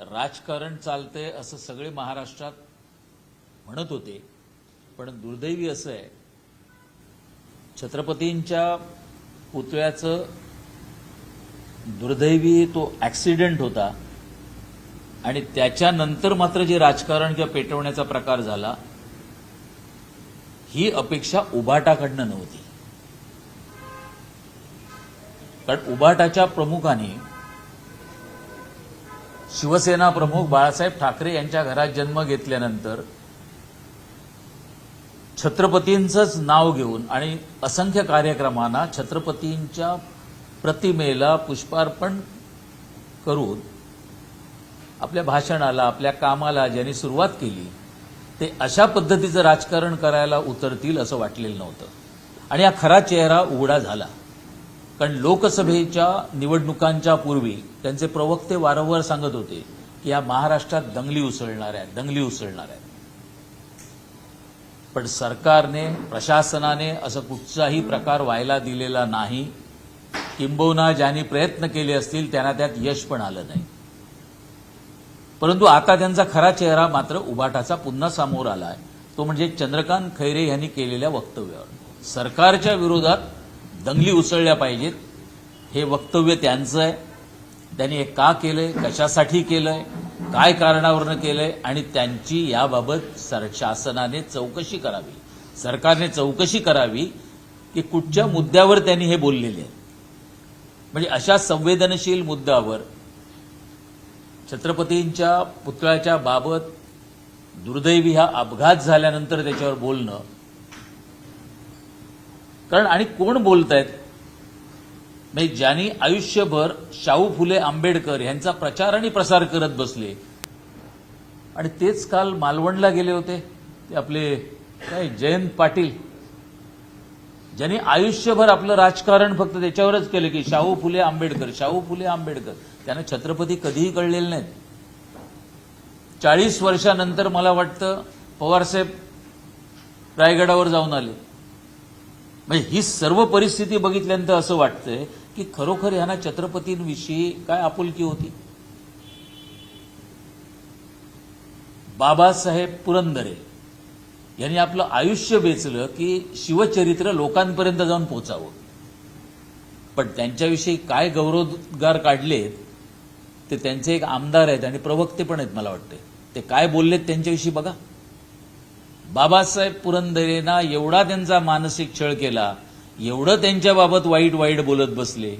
राजकारण चालतंय असं सगळे महाराष्ट्रात म्हणत होते. पण दुर्दैवी असं आहे छत्रपतींच्या पुतळ्याचं दुर्दैवी तो ॲक्सिडेंट होता आणि त्याच्यानंतर मात्र जे राजकारण किंवा पेटवण्याचा प्रकार झाला ही अपेक्षा उभाटाकडनं नव्हती. कारण उभाटाच्या प्रमुखाने शिवसेना प्रमुख बाळासाहेब ठाकरे यांच्या घरात जन्म घेतल्यानंतर छत्रपतींचंच नाव घेऊन आणि असंख्य कार्यक्रमांना छत्रपतींच्या प्रतिमेला पुष्पार्पण करून आपल्या भाषणाला आपल्या कामाला ज्यांनी सुरुवात केली ते अशा पद्धतीचं राजकारण करायला उतरतील असं वाटलेलं नव्हतं. आणि हा खरा चेहरा उघडा झाला. कारण लोकसभेच्या निवडणुकांच्या पूर्वी त्यांचे प्रवक्ते वारंवार सांगत होते की या महाराष्ट्रात दंगली उसळणार आहेत दंगली उसळणार आहेत. पण सरकारने प्रशासनाने असं कुठचाही प्रकार व्हायला दिलेला नाही. किंबहुना ज्यांनी प्रयत्न केले असतील त्यांना त्यात यश पण आलं नाही. परंतु आता त्यांचा खरा चेहरा मात्र उभाटाचा पुन्हा समोर आला आहे तो म्हणजे चंद्रकांत खैरे यांनी केलेल्या वक्तव्यावर. सरकारच्या विरोधात दंगली उसळल्या पाहिजेत. हे वक्तव्य त्यांचं आहे. त्यांनी हे का केलंय? कशासाठी केलंय? काय कारणावरनं केलंय? आणि त्यांची याबाबत सर शासनाने चौकशी करावी. सरकारने चौकशी करावी की कुठच्या मुद्द्यावर त्यांनी हे बोललेले आहे म्हणजे अशा संवेदनशील मुद्द्यावर छत्रपतींच्या पुतळ्याच्या बाबत दुर्दैवी हा अपघात झाल्यानंतर त्याच्यावर बोलणं कारण आणि कोण बोलतायत? म्हणजे ज्यांनी आयुष्यभर शाहू फुले आंबेडकर यांचा प्रचार आणि प्रसार करत बसले आणि तेच काल मालवणला गेले होते ते आपले काय जयंत पाटील. ज्यांनी आयुष्यभर आपलं राजकारण फक्त त्याच्यावरच केलं की शाहू फुले आंबेडकर शाहू फुले आंबेडकर. त्यांना छत्रपती कधीही कळलेले नाहीत. चाळीस वर्षानंतर मला वाटतं पवारसाहेब रायगडावर जाऊन आले. म्हणजे ही सर्व परिस्थिती बघितल्यानंतर असं वाटतंय की खरोखर यांना छत्रपतींविषयी काय आपुलकी होती? बाबासाहेब पुरंदरे यांनी आपलं आयुष्य वेचलं की शिवचरित्र लोकांपर्यंत जाऊन पोचावं. पण त्यांच्याविषयी काय गौरवोद्गार काढलेत ते त्यांचे एक आमदार आहेत आणि प्रवक्ते पण आहेत मला वाटते ते काय बोललेत त्यांच्याविषयी बघा. बाबासाहेब पुरंदरेंना एवढा त्यांचा मानसिक छळ केला एवढं त्यांच्याबाबत वाईट वाईट बोलत बसले.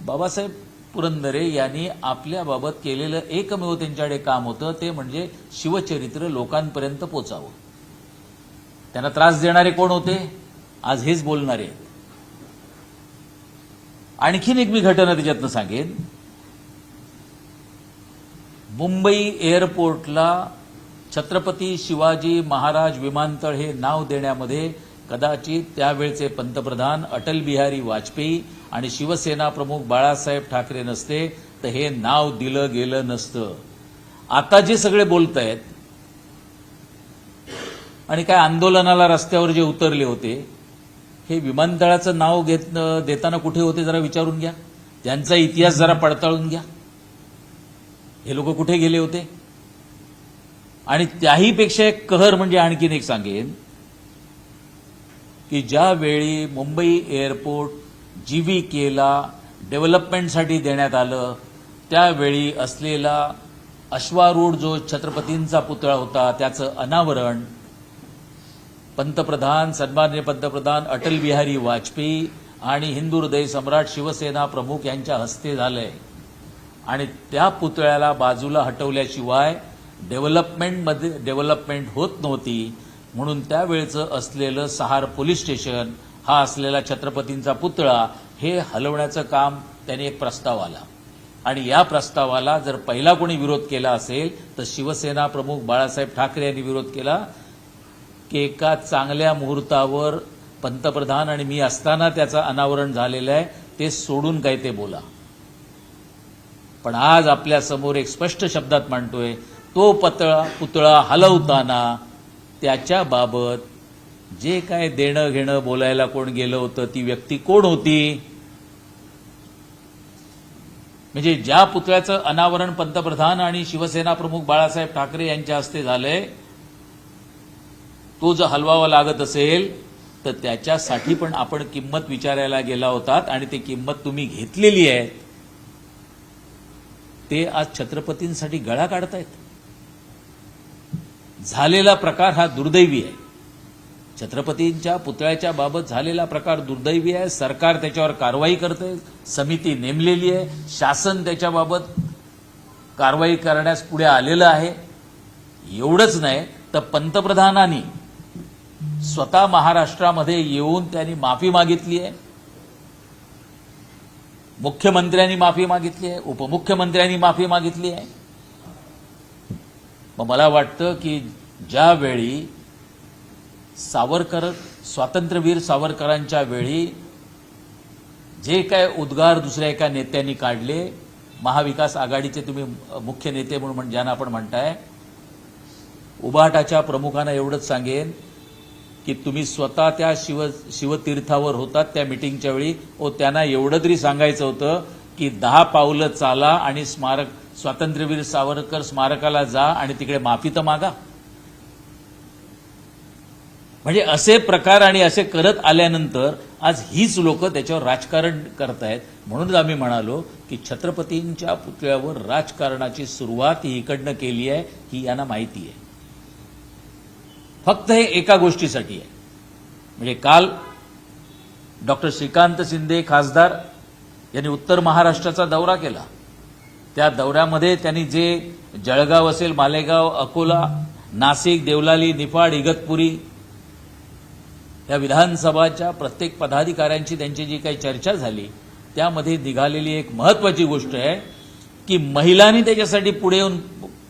बाबासाहेब पुरंदरे यांनी आपल्याबाबत केलेलं एकमेव त्यांच्याकडे काम होतं ते म्हणजे शिवचरित्र लोकांपर्यंत पोचावं. त्यांना त्रास देणारे कोण होते? आज हेच बोलणारे आणखीन एक मी घटना त्याच्यातनं सांगेन. मुंबई एअरपोर्टला छत्रपती शिवाजी महाराज विमानतळ हे नाव देण्यामध्ये कदाचित त्यावेळचे पंतप्रधान अटल बिहारी वाजपेयी आणि शिवसेना प्रमुख बाळासाहेब ठाकरे नसते तर हे नाव दिलं गेलं नसतं. आता जे सगळे बोलत आहेत आणि काय आंदोलनाला रस्त्यावर जे उतरले होते हे विमानतळाचं नाव घेत देताना कुठे होते जरा विचारून घ्या. त्यांचा इतिहास जरा पडताळून घ्या. हे लोक कुठे गेले होते? आणि त्याही पेक्षा एक कहर म्हणजे आणखीन एक सांगेन की ज्यावेळी मुंबई एअरपोर्ट जीव्हीकेला डेव्हलपमेंटसाठी देण्यात आलं त्यावेळी असलेला अश्वारूढ जो छत्रपतींचा पुतळा होता त्याचं अनावरण पंतप्रधान सन्मान्य पंतप्रधान अटल बिहारी वाजपेयी आणि हिंदू हृदय सम्राट शिवसेना प्रमुख यांच्या हस्ते झालंय. आणि त्या पुतळ्याला बाजूला हटवल्याशिवाय डेव्हलपमेंटमध्ये डेव्हलपमेंट होत नव्हती म्हणून त्यावेळचं असलेलं सहार पोलीस स्टेशन हा असलेला छत्रपतींचा पुतळा हे हलवण्याचं काम त्यांनी एक प्रस्ताव आला. आणि या प्रस्तावाला जर पहिला कोणी विरोध केला असेल तर शिवसेना प्रमुख बाळासाहेब ठाकरे यांनी विरोध केला. की एका चांगल्या मुहूर्तावर पंतप्रधान आणि मी असताना त्याचं अनावरण झालेलं आहे ते सोडून काय ते बोला. पण आज आपल्यासमोर एक स्पष्ट शब्दात मांडतोय तो पतळा पुतळा हलवताना त्याच्याबाबत जे काय देणं घेणं बोलायला कोण गेलं होतं ती व्यक्ती कोण होती? म्हणजे ज्या पुतळ्याचं अनावरण पंतप्रधान आणि शिवसेना प्रमुख बाळासाहेब ठाकरे यांच्या हस्ते झालंय तो जर हलवावा लागत असेल तर त्याच्यासाठी पण आपण किंमत विचारायला गेला होतात आणि ती किंमत तुम्ही घेतलेली आहे. ते आज छत्रपतींसाठी गळा काढतायत. झालेला प्रकार हा दुर्दैवी आहे. छत्रपतींच्या पुतळ्याच्या बाबत झालेला प्रकार दुर्दैवी आहे. सरकार त्याच्यावर कारवाई करते समिती नेमलेली आहे. शासन त्याच्याबाबत कारवाई करण्यास पुढे आलेलं आहे. एवढंच नाही तर पंतप्रधानांनी स्वतः महाराष्ट्रामध्ये येऊन त्यांनी माफी मागितली आहे. मुख्यमंत्र्यांनी माफी मागितली आहे उपमुख्यमंत्र्यांनी माफी मागितली आहे. मग मला वाटतं की ज्यावेळी सावरकर स्वातंत्र्यवीर सावरकरांच्या वेळी जे काय उद्गार दुसऱ्या एका नेत्यांनी काढले महाविकास आघाडीचे तुम्ही मुख्य नेते म्हणून म्हण- ज्यांना आपण म्हणताय उबाटाच्या प्रमुखांना एवढंच सांगेन की तुम्ही स्वतः त्या शिव शिवतीर्थावर होतात त्या मिटिंगच्या वेळी. ओ त्यांना एवढं तरी सांगायचं होतं की दहा पावलं चाला आणि स्मारक स्वातंत्र्यवीर सावरकर स्मारकाला जा आणि तिकडे माफी तर मागा. म्हणजे असे प्रकार आणि असे करत आल्यानंतर आज हीच लोक त्याच्यावर राजकारण करतायत. म्हणूनच आम्ही म्हणालो की छत्रपतींच्या पुतळ्यावर राजकारणाची सुरुवात ही इकडनं केली आहे ही यांना माहिती आहे. फक्त हे एका गोष्टीसाठी आहे. म्हणजे काल डॉक्टर श्रीकांत शिंदे खासदार यांनी उत्तर महाराष्ट्राचा दौरा केला. त्या दौऱ्यामध्ये त्यांनी जे जळगाव असेल मालेगाव अकोला नाशिक देवलाली निफाड इगतपुरी या विधानसभाच्या प्रत्येक पदाधिकाऱ्यांची त्यांची जी काही चर्चा झाली त्यामध्ये निघालेली एक महत्वाची गोष्ट आहे की महिलांनी त्याच्यासाठी पुढे येऊन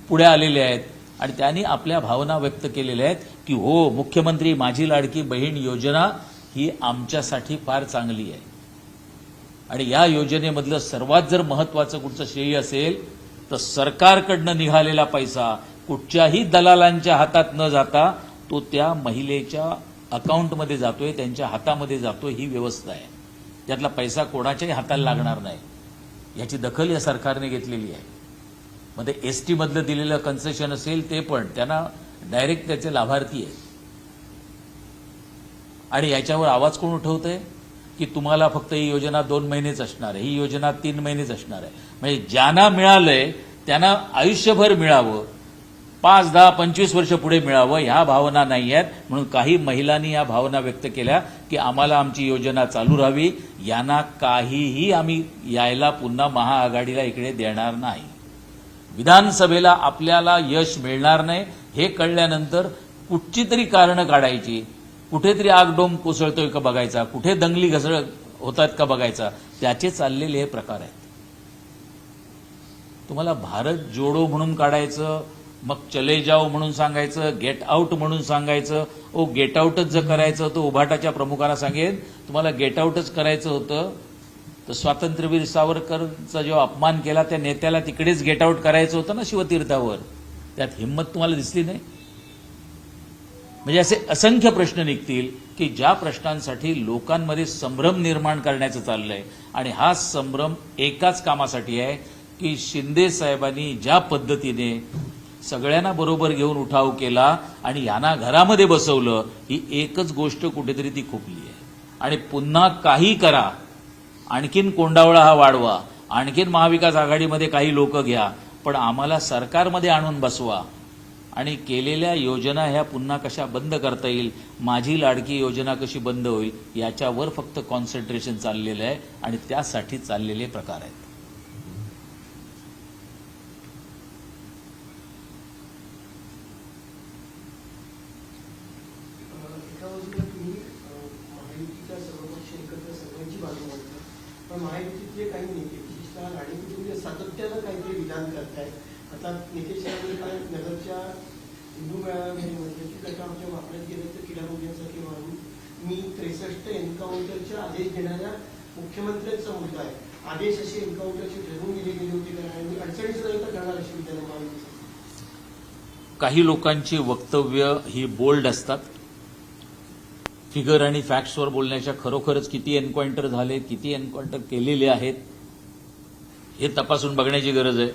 पुढे आलेले आहेत आणि त्यांनी आपल्या भावना व्यक्त केलेल्या आहेत की हो मुख्यमंत्री माझी लाडकी बहीण योजना ही आमच्यासाठी फार चांगली आहे. आणि या योजनेमधलं सर्वात जर महत्वाचं कुठचं श्रेय असेल तर सरकारकडनं निघालेला पैसा कुठच्याही दलालांच्या हातात न जाता तो त्या महिलेच्या अकाउंटमध्ये जातोय त्यांच्या हातामध्ये जातोय ही व्यवस्था आहे. त्यातला पैसा कोणाच्याही हाताला लागणार नाही. याची दखल या सरकारने घेतलेली आहे. मग ते एस टीमधलं दिलेलं कन्सेशन असेल ते पण त्यांना डायरेक्ट त्याचे लाभार्थी आहेत. आणि याच्यावर आवाज कोण उठवतंय? की तुम्हाला फक्त ही योजना दोन महिनेच असणार आहे ही योजना तीन महिनेच असणार आहे. म्हणजे ज्यांना मिळालंय त्यांना आयुष्यभर मिळावं पाच दहा पंचवीस वर्ष पुढे मिळावं ह्या भावना नाही आहेत म्हणून काही महिलांनी या भावना व्यक्त केल्या की आम्हाला आमची योजना चालू राहावी. यांना काहीही आम्ही यायला पुन्हा महाआघाडीला इकडे देणार नाही. विधानसभेला आपल्याला यश मिळणार नाही हे कळल्यानंतर कुठची तरी कारणं काढायची. कुठेतरी आगडोम कोसळतोय का बघायचा? कुठे दंगली घसळ होतात का बघायचा? त्याचे चाललेले हे प्रकार आहेत. तुम्हाला भारत जोडो म्हणून काढायचं मग चले जाओ म्हणून सांगायचं गेट आऊट म्हणून सांगायचं. ओ गेट आऊटच जर करायचं होतं उभाटाच्या प्रमुखांना सांगेन तुम्हाला गेट आऊटच करायचं होतं तर स्वातंत्र्यवीर सावरकरचा जेव्हा अपमान केला त्या नेत्याला तिकडेच गेट आऊट करायचं होतं ना शिवतीर्थावर. त्यात हिंमत तुम्हाला दिसली नाही? म्हणजे असे असंख्य प्रश्न निघतील की ज्या प्रश्नांसाठी लोकांमध्ये संभ्रम निर्माण करण्याचं चाललंय आणि हा संभ्रम एकाच कामासाठी आहे की शिंदे साहेबांनी ज्या पद्धतीने सगळ्यांना बरोबर घेऊन उठाव केला आणि यांना घरामध्ये बसवलं ही एकच गोष्ट कुठेतरी ती खुपली आहे. आणि पुन्हा काही करा. आणखीन कोंडावळा हा वाढवा. आणखीन महाविकास आघाडीमध्ये काही लोक घ्या. पण आम्हाला सरकारमध्ये आणून बसवा. आणि केलेल्या योजना ह्या पुन्हा कशा बंद करता येईल माझी लाडकी योजना कशी बंद होईल याच्यावर फक्त कॉन्सन्ट्रेशन चाललेलं आहे आणि त्यासाठी चाललेले प्रकार आहेत एका बाजूला तुम्ही अं, महायुतीच्या सर्व पक्ष एकत्र सर्वांची बाजू मांडता पण महायुतीतले काही नेते विशेषतः राणी कुटुंबीय सातत्यानं काहीतरी विधान करतायत आता नितेश राणे काल नगरच्या हिंदू मेळाव्यामध्ये म्हटलं की त्याच्या आमच्या वापरात गेलं तर क्रीडामंत्र्यांसारखे मारून मी त्रेसष्ट एन्काउंटरचे आदेश देणाऱ्या मुख्यमंत्र्यांचा मुलगा आहे आदेश असे एन्काउंटरचे ठरवून गेले गेले होते कारण आणि अडचणीचं नाही तर करणार अशी विधानं महायुतीसाठी काही लोकांची वक्तव्य ही बोल्ड असतात. फिगर आणि फॅक्ट्सवर बोलण्याच्या खरोखरच किती एन्काउंटर झाले किती एन्काउंटर केलेले आहेत हे तपासून बघण्याची गरज आहे.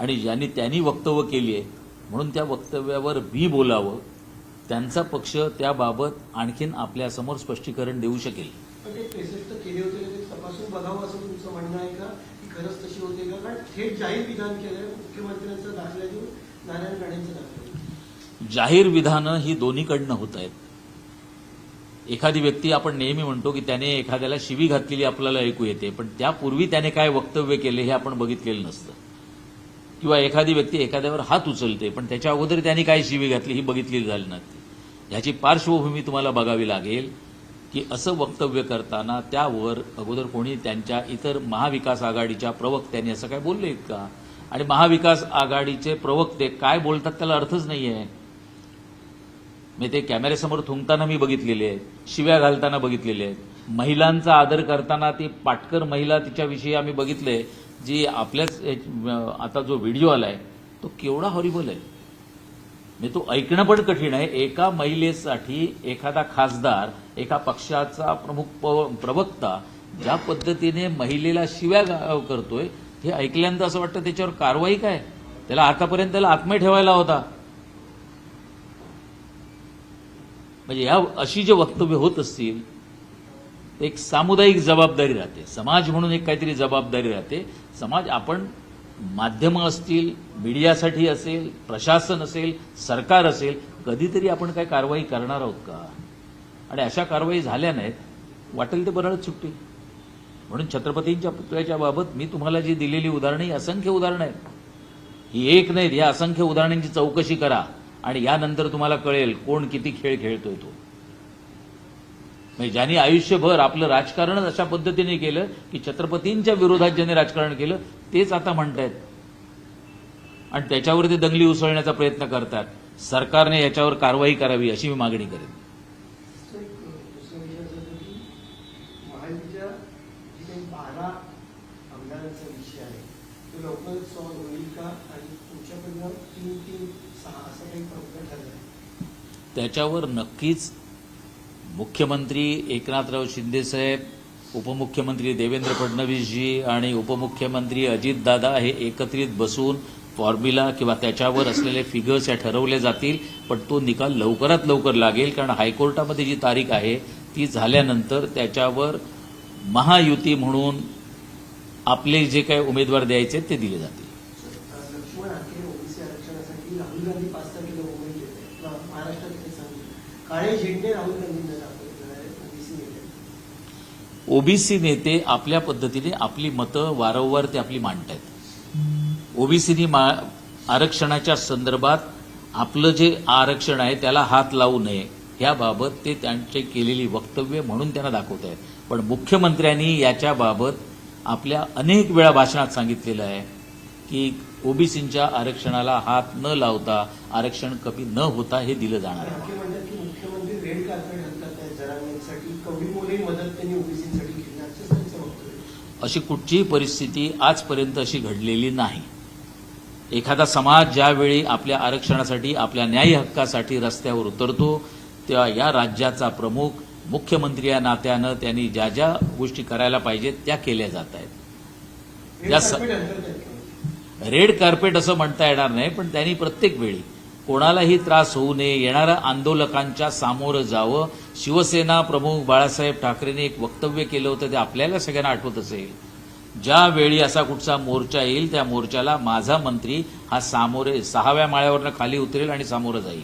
आणि ज्यांनी त्यांनी वक्तव्य केली आहे म्हणून त्या वक्तव्यावर बी बोलावं त्यांचा पक्ष त्याबाबत आणखीन आपल्यासमोर स्पष्टीकरण देऊ शकेल. तपासून बघावं असं तुमचं म्हणणं आहे का? की खरंच तशी होते का? कारण थेट जाहीर विधान केलं मुख्यमंत्र्यांचं दाखला देऊन जाहीर विधानं ही दोन्हीकडनं होत आहेत. एखादी व्यक्ती आपण नेहमी म्हणतो की त्याने एखाद्याला शिवी घातलेली आपल्याला ऐकू येते पण त्यापूर्वी त्याने काय वक्तव्य केले हे आपण बघितलेलं नसतं. किंवा एखादी व्यक्ती एखाद्यावर हात उचलते पण त्याच्या अगोदर त्याने काय शिवी घातली ही बघितलेली झाली नसते. ह्याची पार्श्वभूमी तुम्हाला बघावी लागेल की असं वक्तव्य करताना त्यावर अगोदर कोणी त्यांच्या इतर महाविकास आघाडीच्या प्रवक्त्यांनी असं काय बोलले का? आणि महाविकास आघाडीचे प्रवक्ते काय बोलतात त्याला अर्थच नाही आहे मी ते कॅमेऱ्यासमोर थुंकताना मी बघितलेले आहेत शिव्या घालताना बघितलेले आहेत महिलांचा आदर करताना ती पाटकर महिला तिच्याविषयी आम्ही बघितलंय जी आपल्याच आता जो व्हिडिओ आलाय तो केवढा हॉरिबल आहे. मी तो ऐकणं पण कठीण आहे. एका महिलेसाठी एखादा खासदार एका पक्षाचा प्रमुख प्रवक्ता ज्या पद्धतीने महिलेला शिव्या करतोय हे ऐकल्यानंतर असं वाटतं त्याच्यावर कारवाई काय? त्याला आतापर्यंत त्याला आत्मय ठेवायला होता. म्हणजे या अशी जे वक्तव्य होत असतील तर एक सामुदायिक जबाबदारी राहते. समाज म्हणून एक काहीतरी जबाबदारी राहते. समाज आपण माध्यमं असतील मीडियासाठी असेल प्रशासन असेल सरकार असेल कधीतरी आपण काय कारवाई करणार आहोत का? आणि अशा कारवाई झाल्या नाहीत वाटेल ते बरळच सुट्टी. म्हणून छत्रपतींच्या पुतळ्याच्या बाबत मी तुम्हाला जी दिलेली उदाहरणं ही असंख्य उदाहरणं आहेत. ही एक नाहीत या असंख्य उदाहरणांची चौकशी करा आणि यानंतर तुम्हाला कळेल कोण किती खेळ खेळतोय तो. म्हणजे ज्यांनी आयुष्यभर आपलं राजकारणच अशा पद्धतीने केलं की छत्रपतींच्या विरोधात ज्यांनी राजकारण केलं तेच आता म्हणतायत. आणि त्याच्यावर ते दंगली उसळण्याचा प्रयत्न करतात. सरकारने याच्यावर कारवाई करावी अशी मी मागणी करेन तर एक दुसरा विषय असा होता की महायुतीच्या जी काही बारा आमदारांचा विषय आहे तो लवकरच सॉल्व्ह होईल का आणि तुमच्याकडनं तीन तीन सहा असं काही प्रॉब्लेम ठरलं आहे त्याच्यावर नक्कीच मुख्यमंत्री एकनाथराव शिंदेसाहेब उपमुख्यमंत्री देवेंद्र फडणवीसजी आणि उपमुख्यमंत्री अजितदादा हे एकत्रित बसून फॉर्म्युला किंवा त्याच्यावर असलेले फिगर्स या ठरवले जातील पण तो निकाल लवकरात लवकर लागेल कारण हायकोर्टामध्ये जी तारीख आहे ती झाल्यानंतर त्याच्यावर महायुती म्हणून आपले जे काही उमेदवार द्यायचे ते दिले जातील. ओबीसी महाराष्ट्रात काळे झेंडे राहुल गांधींना ओबीसी नेते. ओबीसी नेते आपल्या पद्धतीने आपली मतं वारंवार ते आपली मांडतायत. ओबीसीनी आरक्षणाच्या संदर्भात आपलं जे आरक्षण आहे त्याला हात लावू नये याबाबत ते त्यांचे केलेली वक्तव्य म्हणून त्यांना दाखवत आहेत पण मुख्यमंत्र्यांनी याच्याबाबत आपल्या अनेक वेळा भाषणात सांगितलेलं आहे की ओबीसींच्या आरक्षणाला हात न लावता आरक्षण कमी न होता हे दिलं जाणार आहे. वक्तव्य आहे. अशी कुठचीही परिस्थिती आजपर्यंत अशी घडलेली नाही. एखादा समाज ज्यावेळी आपल्या आरक्षणासाठी आपल्या न्याय हक्कासाठी रस्त्यावर उतरतो तेव्हा या राज्याचा प्रमुख मुख्यमंत्री या नात्यानं त्यांनी ज्या ज्या गोष्टी करायला पाहिजेत त्या केल्या जात आहेत. या रेड कार्पेट असं म्हणता येणार नाही पण त्यांनी प्रत्येक वेळी कोणालाही त्रास होऊ नये येणाऱ्या आंदोलकांच्या सामोरं जावं. शिवसेना प्रमुख बाळासाहेब ठाकरेंनी एक वक्तव्य केलं होतं ते आपल्याला सगळ्यांना आठवत असेल. ज्या वेळी असा कुठचा मोर्चा येईल त्या मोर्चाला माझा मंत्री हा सामोरे सहाव्या माळ्यावरनं खाली उतरेल आणि सामोरं जाईल.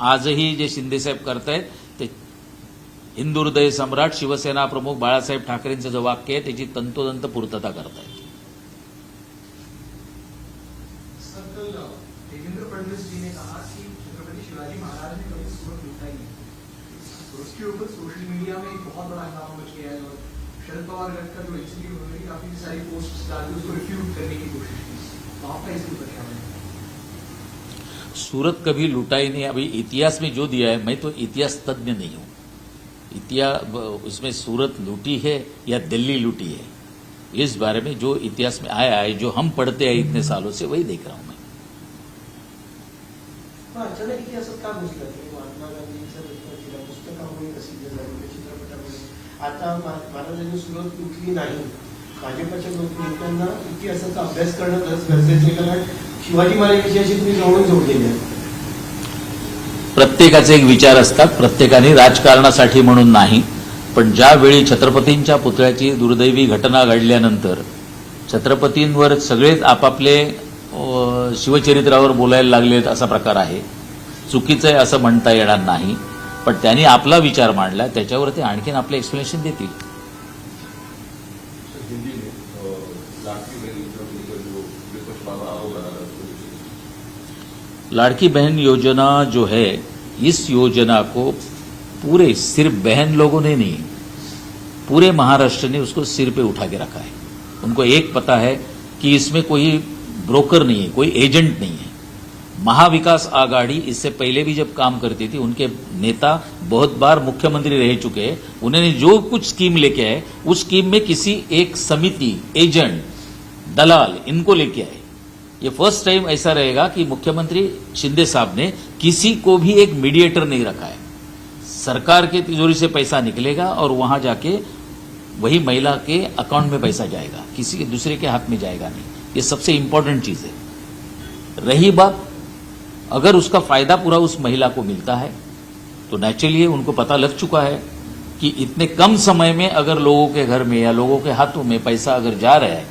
आजही जे शिंदेसाहेब करतायत ते हिंदुर्दय सम्राट शिवसेना प्रमुख बाळासाहेब ठाकरेंचं जे वाक्य आहे त्याची तंतोतंत पूर्तता करतायत. शिवाजी महाराज ने कभी सूरत लूटा ही नहीं। उसके ऊपर सोशल मीडिया में एक बहुत बड़ा हंगामा मच गया है और शरद पवार गट का जो एग्जीक्यूटिव उन्होंने काफ़ी सारी पोस्ट डाल उसको रिफ्यूट करने की कोशिश की। तो आपका इसके ऊपर क्या मानना सूरत कभी लूटा ही नहीं। अभी इतिहास में जो दिया है, मैं तो इतिहास तज्ञ नहीं हूँ। इतिहास उसमें सूरत लूटी है या दिल्ली लूटी है? इस बारे में जो इतिहास में आया है, जो हम पढ़ते हैं इतने सालों से, वही देख रहा हूँ मैं। पण अचानक इतिहासात का घुसलं की महात्मा गांधींच्या दत्तजीला पुस्तकामुळे प्रसिद्ध झाली त्या चित्रपटामुळे आता महाराजांनी सुरुवात कुठली नाही. भाजपच्या लोक इतिहासाचा अभ्यास करणं खरंच गरजेचं आहे कारण शिवाजी महाराज विषयाशी तुम्ही जवळून जोडलेले आहे प्रत्येकाचे एक विचार असतात प्रत्येकाने राजकारणासाठी म्हणून नाही पण ज्यावेळी छत्रपतींच्या पुतळ्याची दुर्दैवी घटना घडल्यानंतर छत्रपतींवर सगळेच आपापले शिवचरित्रावर बोलायला लागलेत असा प्रकार आहे. चुकीचं आहे असं म्हणता येणार नाही पण त्यांनी आपला विचार मांडला त्याच्यावर ते आणखीन आपले एक्सप्लेनेशन देतील. है। लाड़की बहन योजना जो है इस योजना को पूरे सिर्फ बहन लोगों ने नहीं पूरे महाराष्ट्र ने उसको सिर पे उठा के रखा है। उनको एक पता है कि इसमें कोई ब्रोकर नहीं है, कोई एजेंट नहीं है। महाविकास आघाड़ी इससे पहले भी जब काम करती थी, उनके नेता बहुत बार मुख्यमंत्री रह चुके हैं। उन्होंने जो कुछ स्कीम लेके आए, उस स्कीम में किसी एक समिति एजेंट दलाल, इनको लेके आए। ये फ़र्स्ट टाइम ऐसा रहेगा कि मुख्यमंत्री शिंदे साहब ने किसी को भी एक मीडिएटर नहीं रखा है। सरकार के तिजोरी से पैसा निकलेगा और वहाँ जाके वही महिला के अकाउंट में पैसा जाएगा, किसी के, दूसरे के हाथ में जाएगा नहीं। ये सबसे इंपॉर्टेंट चीज़ है। रही बात, अगर उसका फ़ायदा पूरा उस महिला को मिलता है तो नेचुरली उनको पता लग चुका है कि इतने कम समय में अगर लोगों के घर में या लोगों के हाथों में पैसा अगर जा रहा है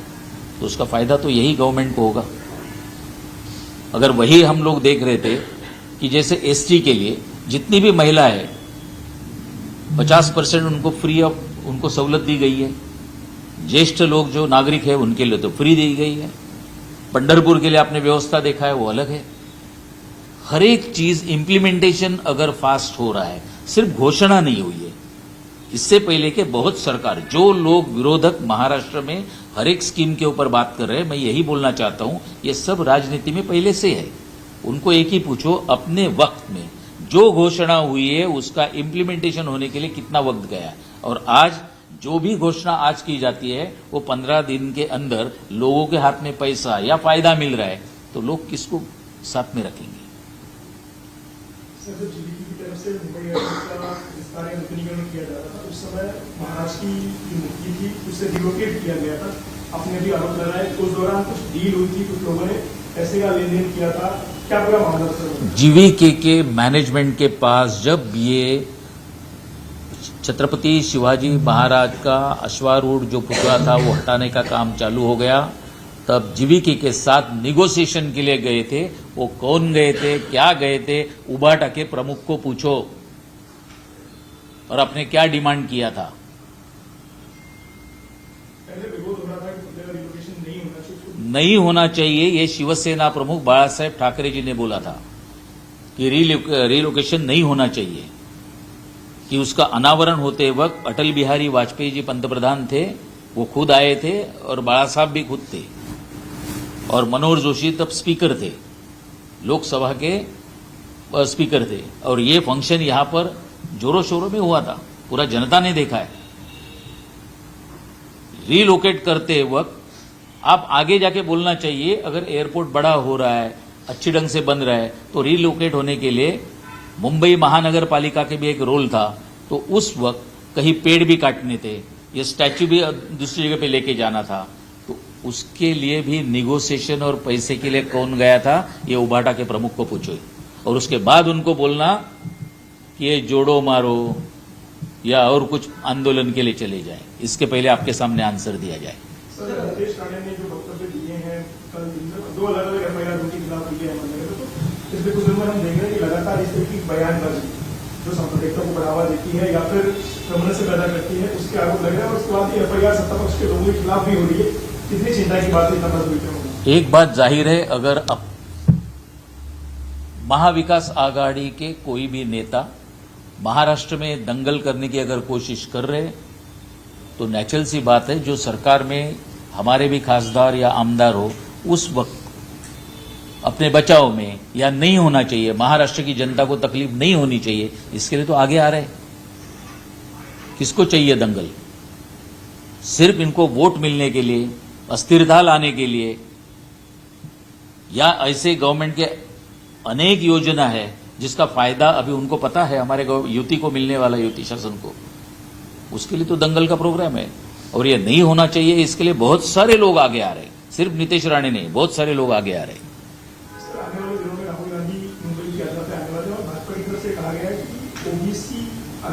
तो उसका फ़ायदा तो यही गवर्नमेंट को होगा। अगर वही हम लोग देख रहे थे कि जैसे एसटी के लिए जितनी भी महिला है, पचास परसेंट उनको फ्री ऑफ़ उनको सहूलत दी गई है। ज्येष्ठ लोग जो नागरिक है, उनके लिए तो फ्री दी गई है। पंडरपुर के लिए आपने व्यवस्था देखा है, वो अलग है। हर एक चीज़ इंप्लीमेंटेशन अगर फास्ट हो रहा है, सिर्फ़ घोषणा नहीं हुई है। इससे पहले के बहुत सरकार, जो लोग विरोधक महाराष्ट्र में हर एक स्कीम के ऊपर बात कर रहे हैं, मैं यही बोलना चाहता हूँ, ये सब राजनीति में पहले से है। उनको एक ही पूछो, अपने वक्त में जो घोषणा हुई है, उसका इम्प्लीमेंटेशन होने के लिए कितना वक्त गया और आज जो भी घोषणा आज की जाती है वो पंद्रह दिन के अंदर लोगों के हाथ में पैसा या फ़ायदा मिल रहा है तो लोग किसको साथ में रखेंगे? सर जब जीडीपी की तरफ़ से मुंबई एयरपोर्ट का विस्तार या नूतनीकरण किया जा रहा था उस समय महाराष्ट्र की जो मुक्ति थी उसे रिलोकेट किया गया था। आपने भी आरोप लगाया उस दौरान कुछ डील हुई थी कुछ लोगों ने पैसे का लेन देन किया था। क्या पूरा मामला जीवीके के मैनेजमेंट के पास जब ये छत्रपति शिवाजी महाराज का अश्वारूढ़ जो पुतला था वो हटाने का काम चालू हो गया। तब जीवीके के साथ निगोशिएशन के लिए गए थे। वो कौन गए थे क्या गए थे उबाटा के प्रमुख को पूछो। और आपने क्या डिमांड किया था? रिलोकेशन नहीं होना चाहिए। ये शिवसेना प्रमुख बाला साहेब ठाकरे जी ने बोला था कि रीलो- रिलोकेशन नहीं होना चाहिए। कि उसका अनावरण होते वक्त अटल बिहारी वाजपेयी जी पंतप्रधान थे, वो खुद आए थे और बाला साहब भी खुद थे। और मनोहर जोशी तब स्पीकर थे, लोकसभा के स्पीकर थे। और ये फ़ंक्शन यहाँ पर जोरों शोरों में हुआ था, पूरा जनता ने देखा है। रीलोकेट करते वक्त आप आगे जाके बोलना चाहिए, अगर एयरपोर्ट बड़ा हो रहा है, अच्छी ढंग से बन रहा है तो रीलोकेट होने के लिए मुंबई महानगर पालिका के भी एक रोल था तो उस वक्त कहीं पेड़ भी काटने थे, ये स्टैच्यू भी दूसरी जगह पे लेके जाना था तो उसके लिए भी निगोशिएशन और पैसे के लिए कौन गया था, ये उबाटा के प्रमुख को पूछो। और उसके बाद उनको बोलना कि ये जोड़ो मारो, या और कुछ आंदोलन के लिए चले जाए। इसके पहले आपके सामने आंसर दिया जाए। सर लगातार इस तरह की बयानबाजी, जो सांप्रदायिकता को बढ़ावा देती है या फिर रमन से पैदा करती है, उसके आरोप लग रहे हैं। और उसके बाद एफआईआर सत्ता पक्ष के लोगों के खिलाफ भी हो रही है। कितनी चिंता की बात है एक बात ज़ाहिर है, अगर अब महाविकास आघाड़ी के कोई भी नेता महाराष्ट्र में दंगल करने की अगर कोशिश कर रहे तो नेचुरल सी बात है, जो सरकार में हमारे भी खासदार या आमदार हो, उस वक्त अपने बचाव में या नहीं होना चाहिए। महाराष्ट्र की जनता को तकलीफ़ नहीं होनी चाहिए। इसके लिए तो आगे आ रहे। किसको चाहिए दंगल? सिर्फ़ इनको वोट मिलने के लिए, अस्थिरता लाने के लिए, या ऐसे गवर्नमेंट के अनेक योजना है जिसका फ़ायदा अभी उनको पता है, हमारे युति को मिलने वाला युति शासन को। उसके लिए तो दंगल का प्रोग्राम है। और ये नहीं होना चाहिए, इसके लिए बहुत सारे लोग आगे आ रहे सिर्फ़ नीतीश राणे नहीं, बहुत सारे लोग आगे आ रहे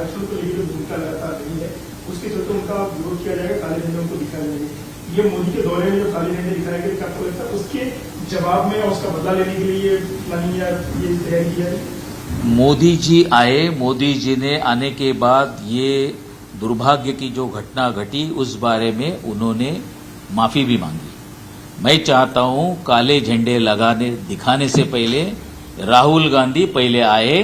आरक्षण को लेकर जो भूमिका लगातार रही है। उसके चलते उनका विरोध किया जाएगा, काले झंडे उनको दिखाया जाएगा। ये मोदी के दौरे में जो काले झंडे दिखाए गए, क्या आपको लगता है उसके जवाब में उसका बदला लेने के लिए प्लानिंग या ये तैयारी की जाए मोदी जी आए, मोदी जी ने आने के बाद ये दुर्भाग्य की जो घटना घटी, उस बारे में उन्होंने माफ़ी भी मांगी। मैं चाहता हूँ काले झंडे लगाने, दिखाने से पहले राहुल गांधी पहले आए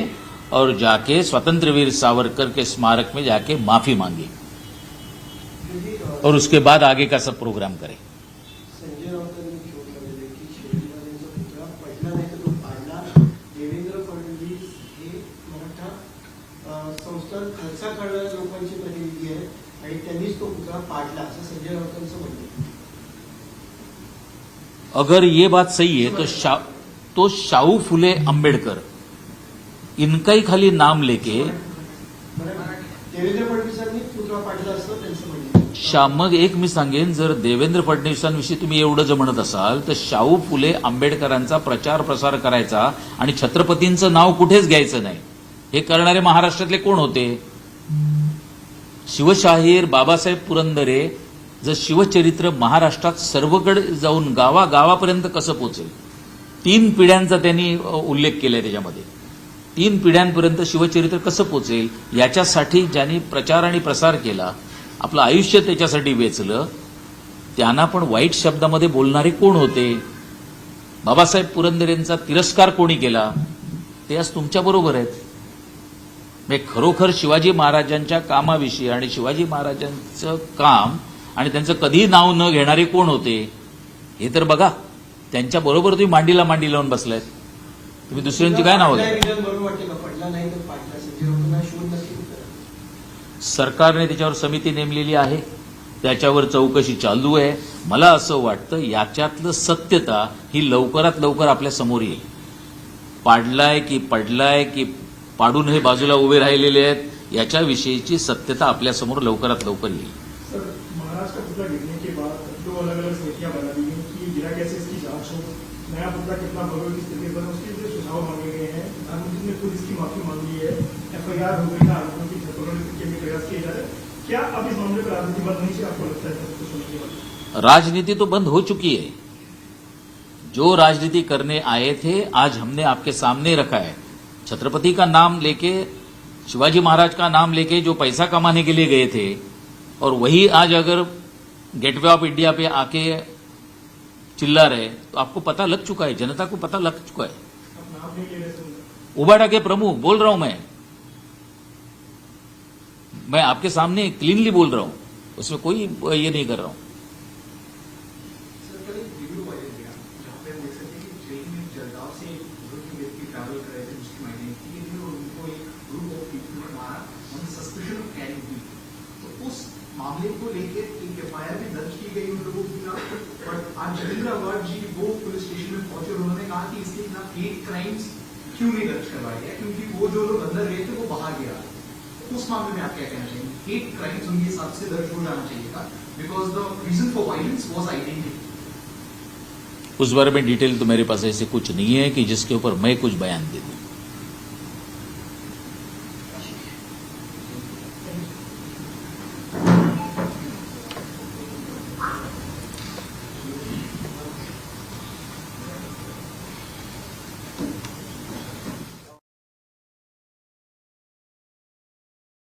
और जाके स्वतंत्र वीर सावरकर के स्मारक में जाके माफी मांगी और उसके बाद आगे का सब प्रोग्राम करें. अगर ये बात सही है तो शा, तो शाहू फुले अंबेडकर इनका ही खाली नाम लेके. शा मग एक मी सांगेन जर देवेंद्र फडणवीसांविषयी तुम्ही एवढं जर म्हणत असाल तर शाहू फुले आंबेडकरांचा प्रचार प्रसार करायचा आणि छत्रपतींचं नाव कुठेच घ्यायचं नाही. हे करणारे महाराष्ट्रातले कोण होते? शिवशाहीर बाबासाहेब पुरंदरे जर शिवचरित्र महाराष्ट्रात सर्वकडे जाऊन गावा गावापर्यंत कसं पोचेल? तीन पिढ्यांचा त्यांनी उल्लेख केलाय त्याच्यामध्ये. तीन पिढ्यांपर्यंत शिवचरित्र कसं पोचेल याच्यासाठी ज्यांनी प्रचार आणि प्रसार केला आपलं आयुष्य त्याच्यासाठी वेचलं त्यांना पण वाईट शब्दामध्ये बोलणारे कोण होते? बाबासाहेब पुरंदरेंचा तिरस्कार कोणी केला? ते आज तुमच्याबरोबर आहेत. म्हणजे खरोखर शिवाजी महाराजांच्या कामाविषयी आणि शिवाजी महाराजांचं काम आणि त्यांचं कधी नाव न घेणारे कोण होते हे तर बघा. त्यांच्याबरोबर तुम्ही मांडीला मांडी लावून बसलायत. तुम्ही दुसऱ्यांची काय नावं घ्या. सरकारने त्याच्यावर समिती नेमलेली आहे. त्याच्यावर चौकशी चालू आहे. मला असं वाटतं याच्यातलं सत्यता ही लवकरात लवकर आपल्यासमोर येईल. पाडलाय की पडलाय की पाडून हे बाजूला उभे राहिलेले आहेत याच्याविषयीची सत्यता आपल्यासमोर लवकरात लवकर येईल. सर हो गई है आरोपों की धरपकड़ के भी प्रयास किए जा रहे हैं क्या अब इस मामले पर राजनीति बंद नहीं चाहिए आपको लगता है कुछ होने के बाद राजनीति तो बंद हो चुकी है। जो राजनीति करने आए थे आज हमने आपके सामने रखा है। छत्रपति का नाम लेके शिवाजी महाराज का नाम लेके जो पैसा कमाने के लिए गए थे और वही आज अगर गेटवे ऑफ़ इंडिया पे आके चिल्ला रहे तो आपको पता लग चुका है जनता को पता लग चुका है। उबाड़ा के प्रमुख बोल रहा हूँ मैं। मैं आपके सामने क्लीनली बोल रहा हूं। उसमें कोई ये नहीं कर रहा हूं। सर कल एक वीडियो वायरल गया जहाँ पे हम देख सकते हैं कि ट्रेन में जलगांव से एक बुजुर्ग व्यक्ति ट्रैवल कर रहे थे उसकी माइडेंटिटी के लिए और उनको एक ग्रुप ऑफ पीपल ने मारा। On suspicion of carrying wheat तो उस मामले को लेकर एक एफ भी दर्ज की गई उन लोगों के खिलाफ बट आज जतेंद्र अवार्ड जी वो पुलिस स्टेशन में पहुंचे और उन्होंने कहा कि इसके खिलाफ हेट क्राइम्स क्यों नहीं दर्ज करवाया गया क्योंकि वो जो लोग अंदर गए थे वो बाहर गया। उस मामले में आप क्या कहना चाहेंगे? हेट क्राइम्स उनके हिसाब से दर्ज हो जाना चाहिए था because the reason for violence was identity उस बारे में डिटेल तो मेरे पास ऐसे कुछ नहीं है कि जिसके ऊपर मैं कुछ बयान दे दूँ।